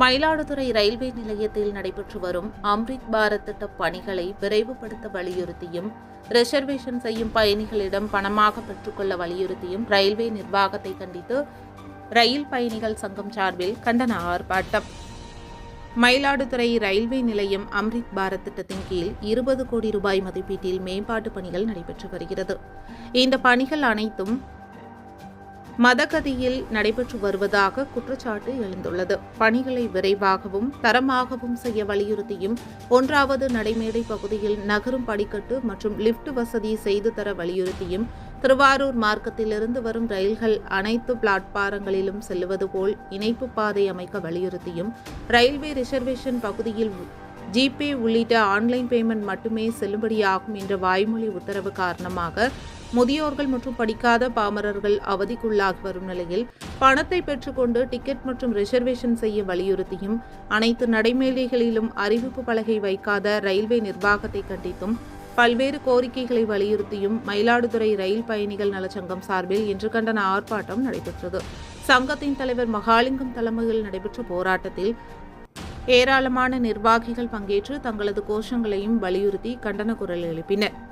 Mayiladuthurai railway நிலையத்தில் நடைபெற்று வரும் அம்ரித் பாரத் திட்ட பணிகளை விரைவுபடுத்த வலியுறுத்தியும் ரிசர்வேஷன் செய்யும் பயணிகளிடம் பணமாக பெற்றுக்கொள்ள வலியுறுத்தியும் ரயில்வே நிர்வாகத்தை கண்டித்து ரயில் பயணிகள் சங்கம் சார்பில் கண்டன ஆர்ப்பாட்டம். மயிலாடுதுறை ரயில்வே நிலையம் அம்ரித் பாரத் திட்டத்தின் கீழ் இருபது கோடி ரூபாய் மதிப்பீட்டில் மேம்பாட்டு பணிகள் நடைபெற்று வருகிறது. இந்த பணிகள் அனைத்தும் மதகதியில் நடைபெற்று வருவதாக குற்றச்சாட்டு எழுந்துள்ளது. பணிகளை விரைவாகவும் தரமாகவும் செய்ய வலியுறுத்தியும் ஒன்றாவது நடைமேடை பகுதியில் நகரும் படிக்கட்டு மற்றும் லிப்ட் வசதி செய்து தர வலியுறுத்தியும் திருவாரூர் மார்க்கத்திலிருந்து வரும் ரயில்கள் அனைத்து பிளாட்பாரங்களிலும் செல்லுவது போல் இணைப்பு பாதை அமைக்க வலியுறுத்தியும் ரயில்வே ரிசர்வேஷன் பகுதியில் ஜிபே உள்ளிட்ட ஆன்லைன் பேமெண்ட் மட்டுமே செல்லுபடியாகும் என்ற வாய்மொழி உத்தரவு காரணமாக முதியோர்கள் மற்றும் படிக்காத பாமரர்கள் அவதிக்குள்ளாகி வரும் நிலையில் பணத்தை பெற்றுக்கொண்டு டிக்கெட் மற்றும் ரிசர்வேஷன் செய்ய வலியுறுத்தியும் அனைத்து நடைமேடைகளிலும் அறிவிப்பு பலகை வைக்காத ரயில்வே நிர்வாகத்தை கண்டித்தும் பல்வேறு கோரிக்கைகளை வலியுறுத்தியும் மயிலாடுதுறை ரயில் பயணிகள் நலச்சங்கம் சார்பில் இன்று கண்டன ஆர்ப்பாட்டம் நடைபெற்றது. சங்கத்தின் தலைவர் மகாலிங்கம் தலைமையில் நடைபெற்ற போராட்டத்தில் ஏராளமான நிர்வாகிகள் பங்கேற்று தங்களது கோஷங்களையும் வலியுறுத்தி கண்டன குரல் எழுப்பினர்.